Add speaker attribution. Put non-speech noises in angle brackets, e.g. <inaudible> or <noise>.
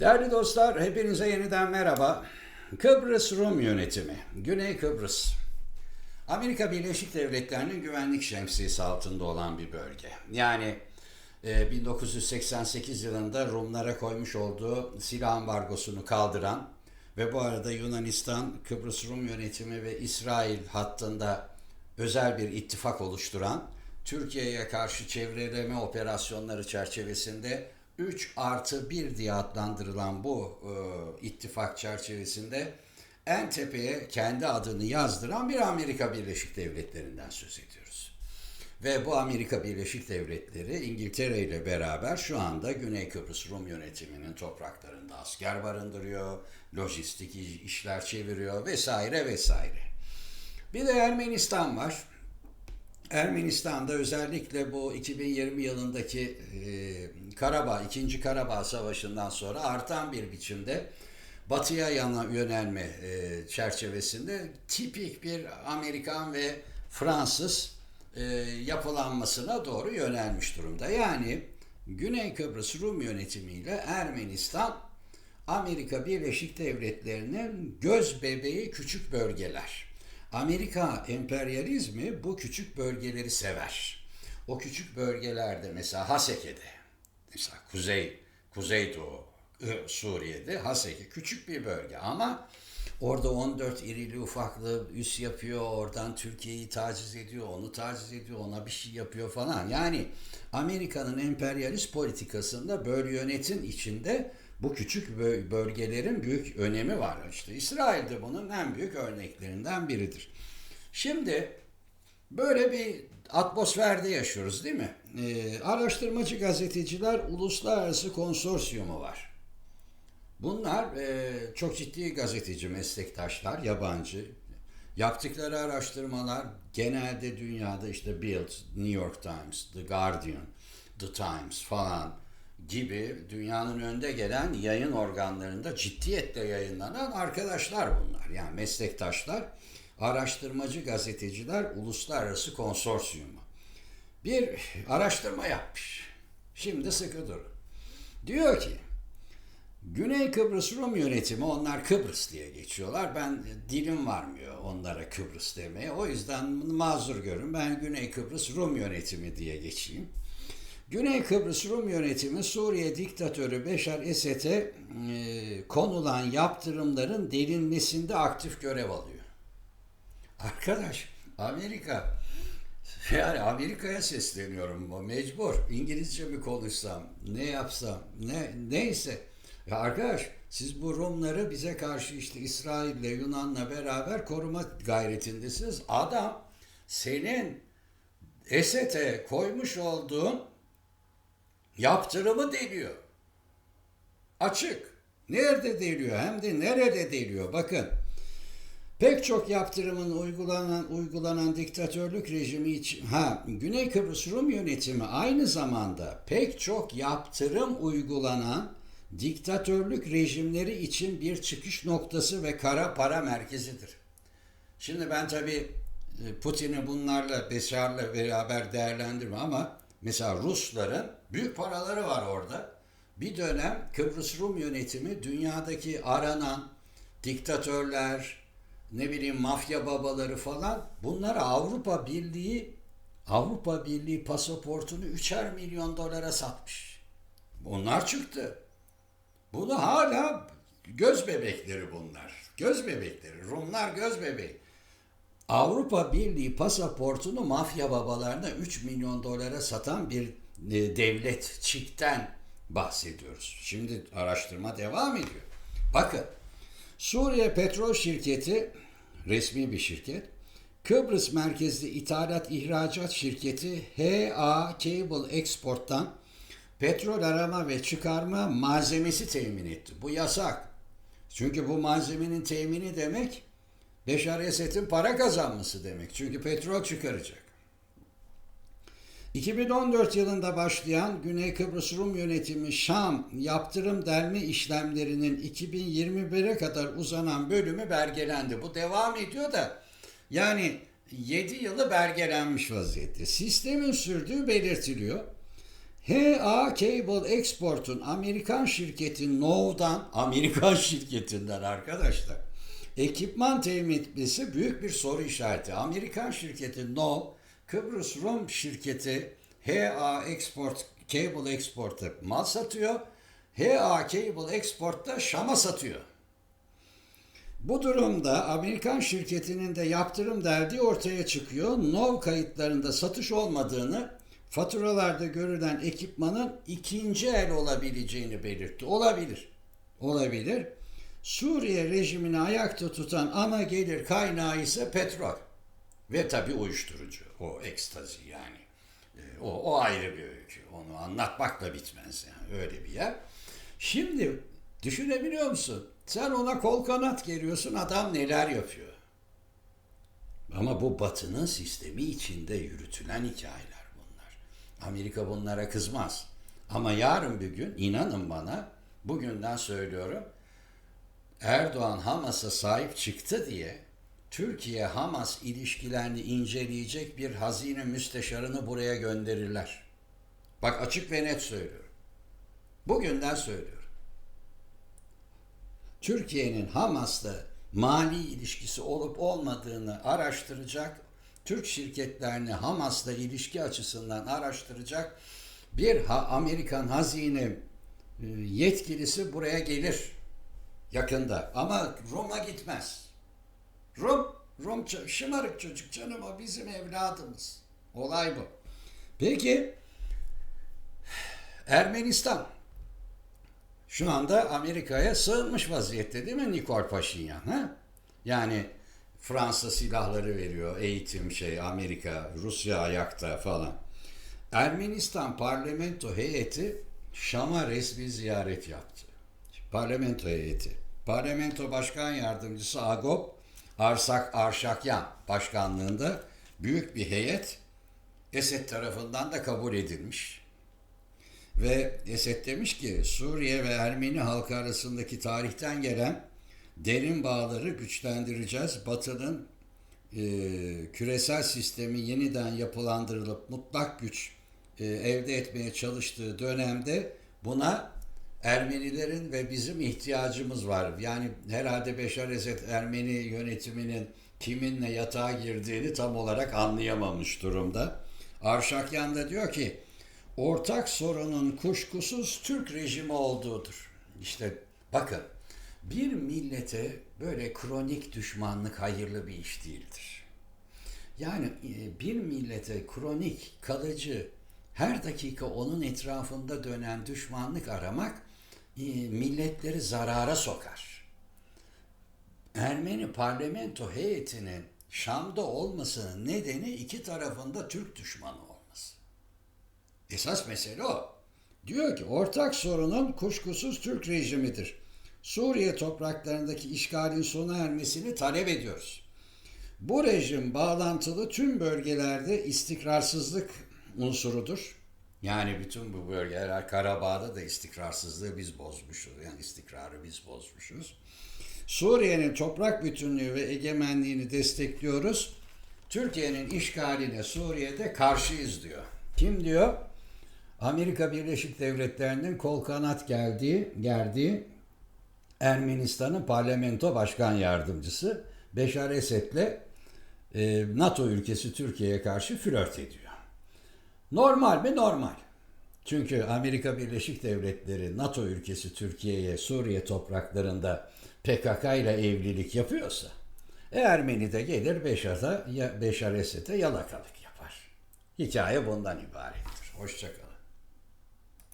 Speaker 1: Değerli dostlar, hepinize yeniden merhaba. Kıbrıs Rum yönetimi, Güney Kıbrıs. Amerika Birleşik Devletleri'nin güvenlik şemsiyesi altında olan bir bölge. Yani e, 1988 yılında Rumlara koymuş olduğu silah ambargosunu kaldıran ve bu arada Yunanistan, Kıbrıs Rum yönetimi ve İsrail hattında özel bir ittifak oluşturan Türkiye'ye karşı çevreleme operasyonları çerçevesinde 3 artı 1 diye adlandırılan bu e, ittifak çerçevesinde en tepeye kendi adını yazdıran bir Amerika Birleşik Devletleri'nden söz ediyoruz. Ve bu Amerika Birleşik Devletleri İngiltere ile beraber şu anda Güney Kıbrıs Rum yönetiminin topraklarında asker barındırıyor, lojistik işler çeviriyor vesaire vesaire. Bir de Ermenistan var. Ermenistan'da özellikle bu 2020 yılındaki e, Karabağ, 2. Karabağ Savaşı'ndan sonra artan bir biçimde batıya yana yönelme e, çerçevesinde tipik bir Amerikan ve Fransız e, yapılanmasına doğru yönelmiş durumda. Yani Güney Kıbrıs Rum yönetimiyle Ermenistan Amerika Birleşik Devletleri'nin göz bebeği küçük bölgeler. Amerika emperyalizmi bu küçük bölgeleri sever. O küçük bölgelerde mesela Haseke'de, mesela Kuzey, Kuzeydoğu Suriye'de Haseke küçük bir bölge ama orada 14 irili ufaklı üs yapıyor, oradan Türkiye'yi taciz ediyor, onu taciz ediyor, ona bir şey yapıyor falan. Yani Amerika'nın emperyalist politikasında böyle yönetim içinde bu küçük bölgelerin büyük önemi var. İşte İsrail de bunun en büyük örneklerinden biridir. Şimdi böyle bir atmosferde yaşıyoruz değil mi? Ee, araştırmacı gazeteciler uluslararası konsorsiyumu var. Bunlar e, çok ciddi gazeteci meslektaşlar, yabancı. Yaptıkları araştırmalar genelde dünyada işte Bild, New York Times, The Guardian, The Times falan gibi dünyanın önde gelen yayın organlarında ciddiyetle yayınlanan arkadaşlar bunlar. Yani meslektaşlar, araştırmacı gazeteciler uluslararası konsorsiyumu. Bir araştırma yapmış. Şimdi sıkı durun. Diyor ki Güney Kıbrıs Rum yönetimi onlar Kıbrıs diye geçiyorlar. Ben dilim varmıyor onlara Kıbrıs demeye. O yüzden mazur görün. Ben Güney Kıbrıs Rum yönetimi diye geçeyim. Güney Kıbrıs Rum yönetimi Suriye diktatörü Beşar Esed'e e, konulan yaptırımların delinmesinde aktif görev alıyor. Arkadaş Amerika yani Amerika'ya sesleniyorum bu mecbur. İngilizce mi konuşsam, ne yapsam, ne neyse. Ya arkadaş siz bu Rumları bize karşı işte İsrail'le Yunan'la beraber koruma gayretindesiniz. Adam senin Esed'e koymuş olduğun yaptırımı deliyor. Açık. Nerede deliyor hem de nerede deliyor bakın. Pek çok yaptırımın uygulanan uygulanan diktatörlük rejimi için ha Güney Kıbrıs Rum yönetimi aynı zamanda pek çok yaptırım uygulanan diktatörlük rejimleri için bir çıkış noktası ve kara para merkezidir. Şimdi ben tabi Putin'i bunlarla Beşar'la beraber değerlendirme ama mesela Rusların büyük paraları var orada. Bir dönem Kıbrıs Rum yönetimi dünyadaki aranan diktatörler, ne bileyim mafya babaları falan bunlara Avrupa Birliği Avrupa Birliği pasaportunu 3'er milyon dolara satmış. Bunlar çıktı. Bunu hala göz bebekleri bunlar. Göz bebekleri. Rumlar göz bebeği. Avrupa Birliği pasaportunu mafya babalarına 3 milyon dolara satan bir e, devlet çikten bahsediyoruz. Şimdi araştırma devam ediyor. Bakın Suriye Petrol Şirketi resmi bir şirket. Kıbrıs merkezli ithalat ihracat şirketi HA Cable Export'tan petrol arama ve çıkarma malzemesi temin etti. Bu yasak. Çünkü bu malzemenin temini demek Beşar Esed'in para kazanması demek. Çünkü petrol çıkaracak. 2014 yılında başlayan Güney Kıbrıs Rum yönetimi Şam yaptırım delme işlemlerinin 2021'e kadar uzanan bölümü belgelendi. Bu devam ediyor da yani 7 yılı belgelenmiş vaziyette. Sistemin sürdüğü belirtiliyor. HA Cable Export'un Amerikan şirketi Nov'dan, Amerikan <laughs> şirketinden arkadaşlar, ekipman temin etmesi büyük bir soru işareti. Amerikan şirketi Nov, Kıbrıs Rum şirketi HA Export, Cable Export'a mal satıyor. HA Cable Export'ta Şam'a satıyor. Bu durumda Amerikan şirketinin de yaptırım derdi ortaya çıkıyor. Nov kayıtlarında satış olmadığını, faturalarda görülen ekipmanın ikinci el olabileceğini belirtti. Olabilir. Olabilir. Suriye rejimini ayakta tutan ana gelir kaynağı ise petrol. Ve tabii uyuşturucu. O ekstazi yani. E, O, o ayrı bir öykü. Onu anlatmakla bitmez yani. Öyle bir yer. Şimdi düşünebiliyor musun? Sen ona kol kanat geriyorsun adam neler yapıyor. Ama bu batının sistemi içinde yürütülen hikayeler bunlar. Amerika bunlara kızmaz. Ama yarın bir gün inanın bana bugünden söylüyorum Erdoğan Hamas'a sahip çıktı diye Türkiye Hamas ilişkilerini inceleyecek bir hazine müsteşarını buraya gönderirler. Bak açık ve net söylüyorum. Bugünden söylüyorum. Türkiye'nin Hamas'la mali ilişkisi olup olmadığını araştıracak, Türk şirketlerini Hamas'la ilişki açısından araştıracak bir ha Amerikan hazine e, yetkilisi buraya gelir yakında. Ama Rum'a gitmez. Rum, Rum şımarık çocuk canım o bizim evladımız. Olay bu. Peki Ermenistan şu anda Amerika'ya sığınmış vaziyette değil mi Nikol Paşinyan? Ha? Yani Fransa silahları veriyor, eğitim şey, Amerika, Rusya ayakta falan. Ermenistan parlamento heyeti Şam'a resmi ziyaret yaptı. Parlamento heyeti. Parlamento Başkan Yardımcısı Agop Arsak Arşakyan başkanlığında büyük bir heyet Esed tarafından da kabul edilmiş. Ve Esed demiş ki Suriye ve Ermeni halkı arasındaki tarihten gelen derin bağları güçlendireceğiz. Batı'nın e, küresel sistemi yeniden yapılandırılıp mutlak güç e, elde etmeye çalıştığı dönemde buna Ermenilerin ve bizim ihtiyacımız var. Yani herhalde Beşar Esed Ermeni yönetiminin kiminle yatağa girdiğini tam olarak anlayamamış durumda. Arşakyan da diyor ki ortak sorunun kuşkusuz Türk rejimi olduğudur. İşte bakın bir millete böyle kronik düşmanlık hayırlı bir iş değildir. Yani e, bir millete kronik, kalıcı, her dakika onun etrafında dönen düşmanlık aramak milletleri zarara sokar. Ermeni parlamento heyetinin Şam'da olmasının nedeni iki tarafında Türk düşmanı olması. Esas mesele o. Diyor ki ortak sorunun kuşkusuz Türk rejimidir. Suriye topraklarındaki işgalin sona ermesini talep ediyoruz. Bu rejim bağlantılı tüm bölgelerde istikrarsızlık unsurudur. Yani bütün bu bölgeler Karabağ'da da istikrarsızlığı biz bozmuşuz. Yani istikrarı biz bozmuşuz. Suriye'nin toprak bütünlüğü ve egemenliğini destekliyoruz. Türkiye'nin işgaline Suriye'de karşıyız diyor. Kim diyor? Amerika Birleşik Devletleri'nin kol kanat geldiği, geldiği Ermenistan'ın parlamento başkan yardımcısı Beşar Esed'le e, NATO ülkesi Türkiye'ye karşı flört ediyor. Normal mi? Normal. Çünkü Amerika Birleşik Devletleri NATO ülkesi Türkiye'ye Suriye topraklarında PKK ile evlilik yapıyorsa Ermeni de gelir Beşar'a, Beşar Esed'e yalakalık yapar. Hikaye bundan ibarettir. Hoşçakalın.